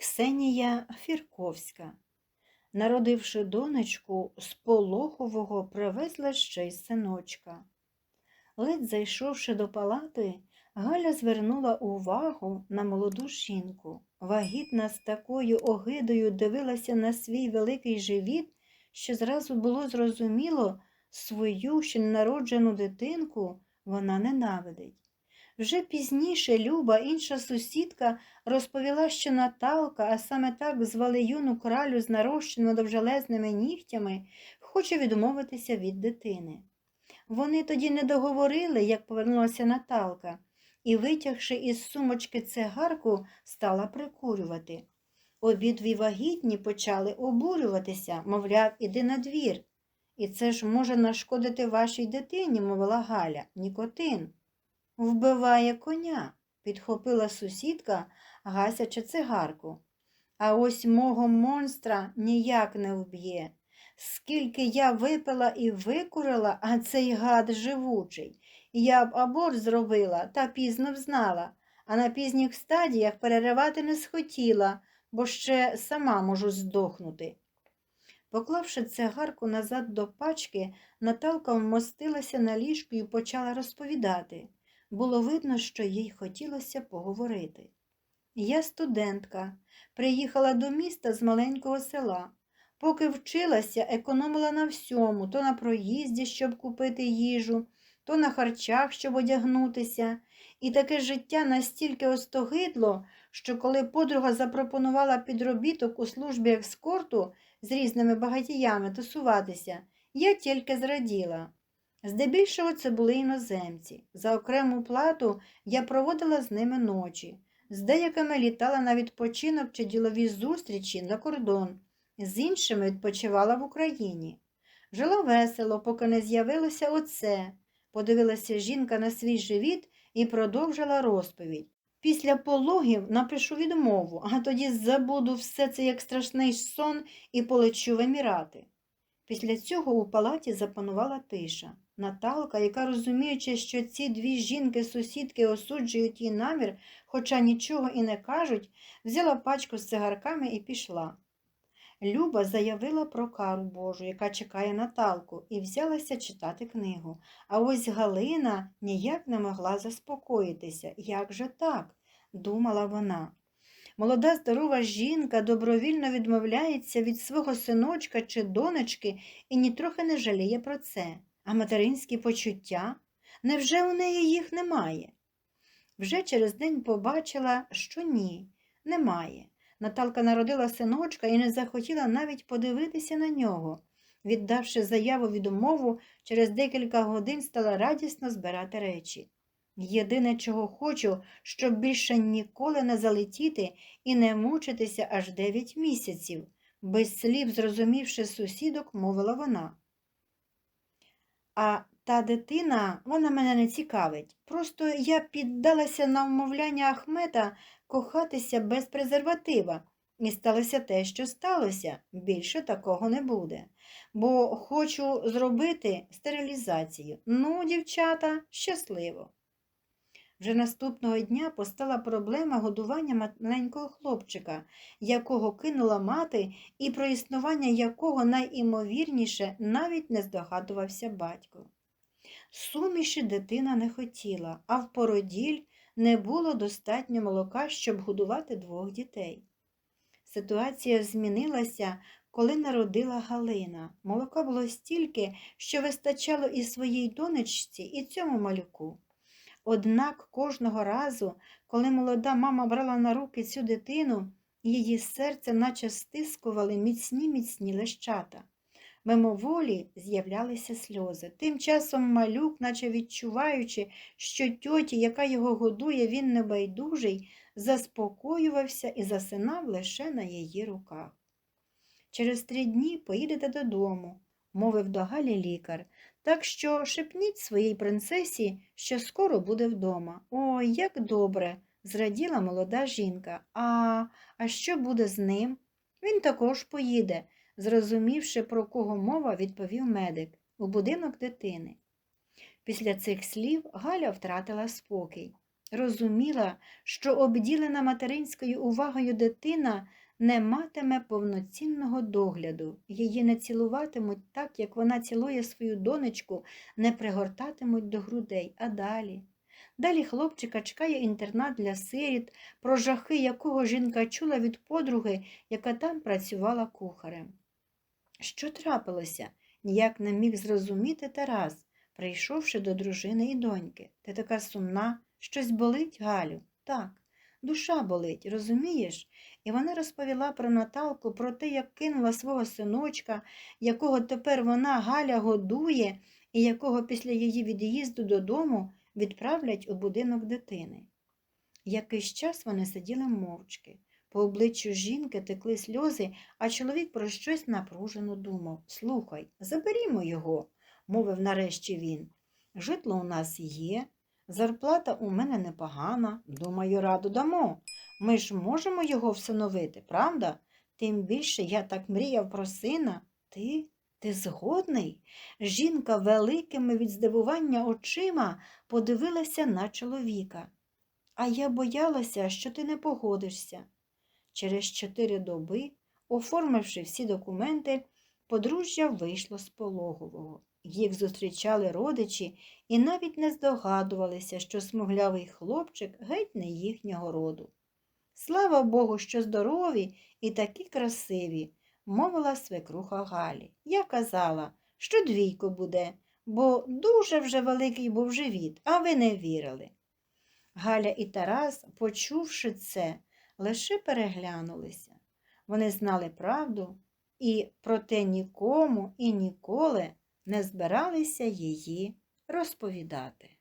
Ксенія Фірковська, народивши донечку, з Пологового привезла ще й синочка. Ледь зайшовши до палати, Галя звернула увагу на молоду жінку. Вагітна з такою огидою дивилася на свій великий живіт, що зразу було зрозуміло, свою ще ненароджену дитинку вона ненавидить. Вже пізніше Люба, інша сусідка, розповіла, що Наталка, а саме так звали юну кралю з нарощеними довжелезними нігтями, хоче відмовитися від дитини. Вони тоді не договорили, як повернулася Наталка, і, витягши із сумочки цигарку, стала прикурювати. Обидві вагітні почали обурюватися, мовляв, іди на двір. І це ж може нашкодити вашій дитині, мовила Галя, нікотин. Вбиває коня, підхопила сусідка, гасячи цигарку. А ось мого монстра ніяк не вб'є. Скільки я випила і викурила, а цей гад живучий. Я б аборт зробила та пізно взнала, а на пізніх стадіях переривати не схотіла, бо ще сама можу здохнути. Поклавши цигарку назад до пачки, Наталка вмостилася на ліжку і почала розповідати. Було видно, що їй хотілося поговорити. Я студентка, приїхала до міста з маленького села. Поки вчилася, економила на всьому, то на проїзді, щоб купити їжу, то на харчах, щоб одягнутися. І таке життя настільки остогидло, що коли подруга запропонувала підробіток у службі екскорту з різними багатіями тусуватися, я тільки зраділа. Здебільшого це були іноземці. За окрему плату я проводила з ними ночі. З деякими літала на відпочинок чи ділові зустрічі за кордон, з іншими відпочивала в Україні. Жила весело, поки не з'явилося оце. Подивилася жінка на свій живіт і продовжила розповідь. Після пологів напишу відмову, а тоді забуду все це як страшний сон і полечу вимірати. Після цього у палаті запанувала тиша. Наталка, яка розуміючи, що ці дві жінки-сусідки осуджують її намір, хоча нічого і не кажуть, взяла пачку з цигарками і пішла. Люба заявила про кару Божу, яка чекає Наталку, і взялася читати книгу. А ось Галина ніяк не могла заспокоїтися. Як же так? думала вона. Молода здорова жінка добровільно відмовляється від свого синочка чи донечки і нітрохи не жаліє про це. А материнські почуття? Невже у неї їх немає? Вже через день побачила, що ні, немає. Наталка народила синочка і не захотіла навіть подивитися на нього. Віддавши заяву відмову, через декілька годин стала радісно збирати речі. Єдине, чого хочу, щоб більше ніколи не залетіти і не мучитися аж дев'ять місяців, без слів, зрозумівши сусідок, мовила вона. А та дитина, вона мене не цікавить. Просто я піддалася на вмовляння Ахмета кохатися без презерватива. І сталося те, що сталося. Більше такого не буде. Бо хочу зробити стерилізацію. Ну, дівчата, щасливо. Вже наступного дня постала проблема годування маленького хлопчика, якого кинула мати, і про існування якого найімовірніше навіть не здогадувався батько. Суміші дитина не хотіла, а в породіль не було достатньо молока, щоб годувати двох дітей. Ситуація змінилася, коли народила Галина. Молока було стільки, що вистачало і своїй донечці, і цьому малюку. Однак кожного разу, коли молода мама брала на руки цю дитину, її серце наче стискували міцні міцні лещата. Мимоволі з'являлися сльози. Тим часом малюк, наче відчуваючи, що тьоті, яка його годує, він небайдужий, заспокоювався і засинав лише на її руках. Через три дні поїдете додому, мовив до Галі лікар. Так що шепніть своїй принцесі, що скоро буде вдома. Ой, як добре, зраділа молода жінка. А, а що буде з ним? Він також поїде, зрозумівши, про кого мова, відповів медик у будинок дитини. Після цих слів Галя втратила спокій. розуміла, що обділена материнською увагою дитина не матиме повноцінного догляду, її не цілуватимуть так, як вона цілує свою донечку, не пригортатимуть до грудей, а далі. Далі хлопчика чекає інтернат для сиріт, про жахи якого жінка чула від подруги, яка там працювала кухарем. Що трапилося? Ніяк не міг зрозуміти Тарас, прийшовши до дружини і доньки. Ти така сумна, щось болить, Галю? Так, душа болить, розумієш? І вона розповіла про Наталку, про те, як кинула свого синочка, якого тепер вона Галя годує, і якого після її від'їзду додому відправлять у будинок дитини. Якийсь час вони сиділи мовчки. По обличчю жінки текли сльози, а чоловік про щось напружено думав. Слухай, заберімо його, мовив нарешті він. Житло у нас є, зарплата у мене непогана, думаю, раду дамо. Ми ж можемо його всиновити, правда? Тим більше я так мріяв про сина. Ти? Ти згодний? Жінка великими від здивування очима подивилася на чоловіка. А я боялася, що ти не погодишся. Через чотири доби, оформивши всі документи, подружжя вийшло з пологового. Їх зустрічали родичі і навіть не здогадувалися, що смуглявий хлопчик геть не їхнього роду. Слава Богу, що здорові і такі красиві, мовила свекруха Галі. Я казала, що двійко буде, бо дуже вже великий був живіт, а ви не вірили. Галя і Тарас, почувши це, лише переглянулися. Вони знали правду і проте нікому і ніколи не збиралися її розповідати.